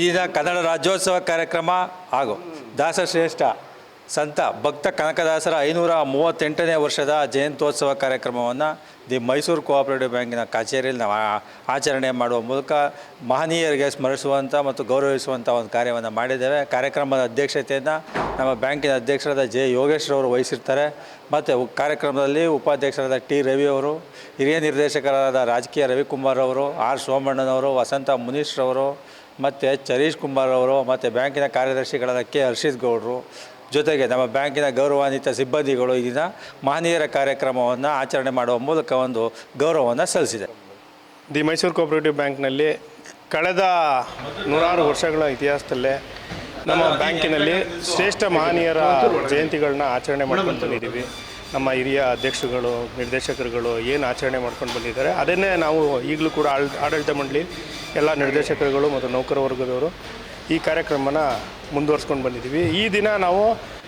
ದಿನ ಕನ್ನಡ ರಾಜ್ಯೋತ್ಸವ ಕಾರ್ಯಕ್ರಮ ಹಾಗೂ ದಾಸಶ್ರೇಷ್ಠ ಸಂತ ಭಕ್ತ ಕನಕದಾಸರ ಐನೂರ ಮೂವತ್ತೆಂಟನೇ ವರ್ಷದ ಜಯಂತ್ಯೋತ್ಸವ ಕಾರ್ಯಕ್ರಮವನ್ನು ದಿ ಮೈಸೂರು ಕೋಆಪರೇಟಿವ್ ಬ್ಯಾಂಕಿನ ಕಚೇರಿಯಲ್ಲಿ ನಾವು ಆಚರಣೆ ಮಾಡುವ ಮೂಲಕ ಮಹನೀಯರಿಗೆ ಸ್ಮರಿಸುವಂಥ ಮತ್ತು ಗೌರವಿಸುವಂಥ ಒಂದು ಕಾರ್ಯವನ್ನು ಮಾಡಿದ್ದೇವೆ. ಕಾರ್ಯಕ್ರಮದ ಅಧ್ಯಕ್ಷತೆಯನ್ನು ನಮ್ಮ ಬ್ಯಾಂಕಿನ ಅಧ್ಯಕ್ಷರಾದ ಜೆ ಯೋಗೇಶ್ರವರು ವಹಿಸಿರ್ತಾರೆ. ಮತ್ತು ಕಾರ್ಯಕ್ರಮದಲ್ಲಿ ಉಪಾಧ್ಯಕ್ಷರಾದ ಟಿ ರವಿ ಅವರು, ಹಿರಿಯ ನಿರ್ದೇಶಕರಾದ ರಾಜಕೀಯ ರವಿಕುಮಾರ್ ಅವರು, ಆರ್ ಸೋಮಣ್ಣನವರು ವಸಂತ ಮುನೀಶ್ರವರು ಮತ್ತು ಚರೀಶ್ ಕುಮಾರ್ ಅವರು, ಮತ್ತು ಬ್ಯಾಂಕಿನ ಕಾರ್ಯದರ್ಶಿಗಳಾದ ಕೆ ಹರ್ಷಿತ್ ಗೌಡರು ಜೊತೆಗೆ ನಮ್ಮ ಬ್ಯಾಂಕಿನ ಗೌರವಾನ್ವಿತ ಸಿಬ್ಬಂದಿಗಳು ದಿನ ಮಹನೀಯರ ಕಾರ್ಯಕ್ರಮವನ್ನು ಆಚರಣೆ ಮಾಡುವ ಮೂಲಕ ಒಂದು ಗೌರವವನ್ನು ಸಲ್ಲಿಸಿದೆ. ದಿ ಮೈಸೂರು ಕೋಆಪರೇಟಿವ್ ಬ್ಯಾಂಕ್ನಲ್ಲಿ ಕಳೆದ ನೂರಾರು ವರ್ಷಗಳ ಇತಿಹಾಸದಲ್ಲೇ ನಮ್ಮ ಬ್ಯಾಂಕಿನಲ್ಲಿ ಶ್ರೇಷ್ಠ ಮಹನೀಯರ ಜಯಂತಿಗಳನ್ನ ಆಚರಣೆ ಮಾಡ್ಕೊಂಡು ಬಂದಿದ್ದೀವಿ. ನಮ್ಮ ಹಿರಿಯ ಅಧ್ಯಕ್ಷರುಗಳು, ನಿರ್ದೇಶಕರುಗಳು ಏನು ಆಚರಣೆ ಮಾಡ್ಕೊಂಡು ಬಂದಿದ್ದಾರೆ, ಅದನ್ನೇ ನಾವು ಈಗಲೂ ಕೂಡ ಆಡಳಿತ ಮಂಡಳಿ ಎಲ್ಲ ನಿರ್ದೇಶಕರುಗಳು ಮತ್ತು ನೌಕರ ವರ್ಗದವರು ಈ ಕಾರ್ಯಕ್ರಮನ ಮುಂದುವರ್ಸ್ಕೊಂಡು ಬಂದಿದ್ದೀವಿ. ಈ ದಿನ ನಾವು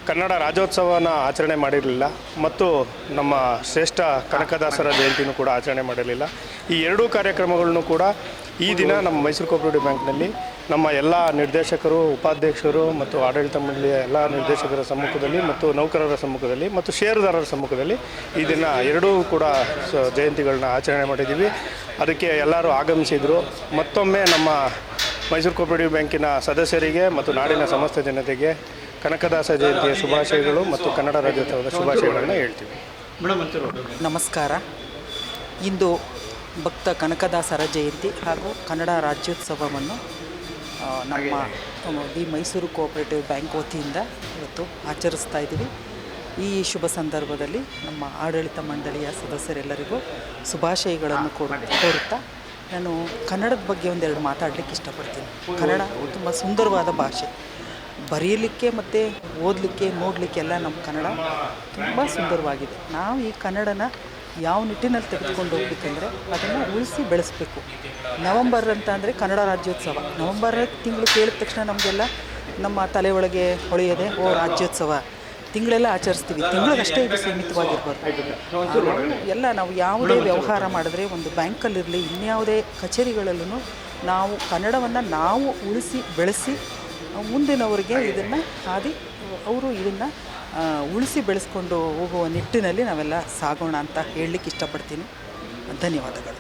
ಕನ್ನಡ ರಾಜ್ಯೋತ್ಸವನ ಆಚರಣೆ ಮಾಡಿರಲಿಲ್ಲ ಮತ್ತು ನಮ್ಮ ಶ್ರೇಷ್ಠ ಕನಕದಾಸರ ಜಯಂತಿನೂ ಕೂಡ ಆಚರಣೆ ಮಾಡಿರಲಿಲ್ಲ. ಈ ಎರಡೂ ಕಾರ್ಯಕ್ರಮಗಳನ್ನು ಕೂಡ ಈ ದಿನ ನಮ್ಮ ಮೈಸೂರು ಕೋಪರೇಟಿವ್ ಬ್ಯಾಂಕ್ನಲ್ಲಿ ನಮ್ಮ ಎಲ್ಲ ನಿರ್ದೇಶಕರು, ಉಪಾಧ್ಯಕ್ಷರು ಮತ್ತು ಆಡಳಿತ ಮಂಡಳಿಯ ಎಲ್ಲ ನಿರ್ದೇಶಕರ ಸಮ್ಮುಖದಲ್ಲಿ ಮತ್ತು ನೌಕರರ ಸಮ್ಮುಖದಲ್ಲಿ ಮತ್ತು ಷೇರುದಾರರ ಸಮ್ಮುಖದಲ್ಲಿ ಈ ದಿನ ಎರಡೂ ಕೂಡ ಜಯಂತಿಗಳನ್ನ ಆಚರಣೆ ಮಾಡಿದ್ದೀವಿ. ಅದಕ್ಕೆ ಎಲ್ಲರೂ ಆಗಮಿಸಿದರು. ಮತ್ತೊಮ್ಮೆ ನಮ್ಮ ಮೈಸೂರು ಕೋಪರೇಟಿವ್ ಬ್ಯಾಂಕಿನ ಸದಸ್ಯರಿಗೆ ಮತ್ತು ನಾಡಿನ ಸಮಸ್ತ ಜನತೆಗೆ ಕನಕದಾಸ ಜಯಂತಿಯ ಶುಭಾಶಯಗಳು ಮತ್ತು ಕನ್ನಡ ರಾಜ್ಯೋತ್ಸವದ ಶುಭಾಶಯಗಳನ್ನು ಹೇಳ್ತೀವಿ. ನಮಸ್ಕಾರ. ಇಂದು ಭಕ್ತ ಕನಕದಾಸರ ಜಯಂತಿ ಹಾಗೂ ಕನ್ನಡ ರಾಜ್ಯೋತ್ಸವವನ್ನು ನಮ್ಮ ದಿ ಮೈಸೂರು ಕೋಆಪರೇಟಿವ್ ಬ್ಯಾಂಕ್ ವತಿಯಿಂದ ಇವತ್ತು ಆಚರಿಸ್ತಾ ಇದ್ದೀವಿ. ಈ ಶುಭ ಸಂದರ್ಭದಲ್ಲಿ ನಮ್ಮ ಆಡಳಿತ ಮಂಡಳಿಯ ಸದಸ್ಯರೆಲ್ಲರಿಗೂ ಶುಭಾಶಯಗಳನ್ನು ಕೊಡು ಕೋರುತ್ತಾ ನಾನು ಕನ್ನಡದ ಬಗ್ಗೆ ಒಂದೆರಡು ಮಾತಾಡಲಿಕ್ಕೆ ಇಷ್ಟಪಡ್ತೀನಿ. ಕನ್ನಡ ತುಂಬ ಸುಂದರವಾದ ಭಾಷೆ. ಬರೆಯಲಿಕ್ಕೆ ಮತ್ತು ಓದಲಿಕ್ಕೆ ನೋಡಲಿಕ್ಕೆಲ್ಲ ನಮ್ಮ ಕನ್ನಡ ತುಂಬ ಸುಂದರವಾಗಿದೆ. ನಾವು ಈ ಕನ್ನಡನ ಯಾವ ನಿಟ್ಟಿನಲ್ಲಿ ತೆಗೆದುಕೊಂಡು ಹೋಗ್ಬೇಕಂದ್ರೆ ಅದನ್ನು ಉಳಿಸಿ ಬೆಳೆಸಬೇಕು. ನವಂಬರ್ ಅಂತ ಅಂದರೆ ಕನ್ನಡ ರಾಜ್ಯೋತ್ಸವ. ನವಂಬರ್ ತಿಂಗಳು ಕೇಳಿದ ತಕ್ಷಣ ನಮಗೆಲ್ಲ ನಮ್ಮ ತಲೆ ಒಳಗೆ ಹೊಳೆಯದೆ, ಓ ರಾಜ್ಯೋತ್ಸವ. ತಿಂಗಳೆಲ್ಲ ಆಚರಿಸ್ತೀವಿ. ತಿಂಗಳಿಗಷ್ಟೇ ಇದು ಸೀಮಿತವಾಗಿರ್ಬಾರ್ದು ಎಲ್ಲ ನಾವು ಯಾವುದೇ ವ್ಯವಹಾರ ಮಾಡಿದ್ರೆ ಒಂದು ಬ್ಯಾಂಕಲ್ಲಿರಲಿ ಇನ್ಯಾವುದೇ ಕಚೇರಿಗಳಲ್ಲೂ ನಾವು ಕನ್ನಡವನ್ನು ನಾವು ಉಳಿಸಿ ಬೆಳೆಸಿ ಮುಂದಿನವರಿಗೆ ಇದನ್ನು ಹಾದಿ ಅವರು ಇದನ್ನು ಉಳಿಸಿ ಬೆಳೆಸ್ಕೊಂಡು ಹೋಗುವ ನಿಟ್ಟಿನಲ್ಲಿ ನಾವೆಲ್ಲ ಸಾಗೋಣ ಅಂತ ಹೇಳಲಿಕ್ಕೆ ಇಷ್ಟಪಡ್ತೀನಿ. ಧನ್ಯವಾದಗಳು.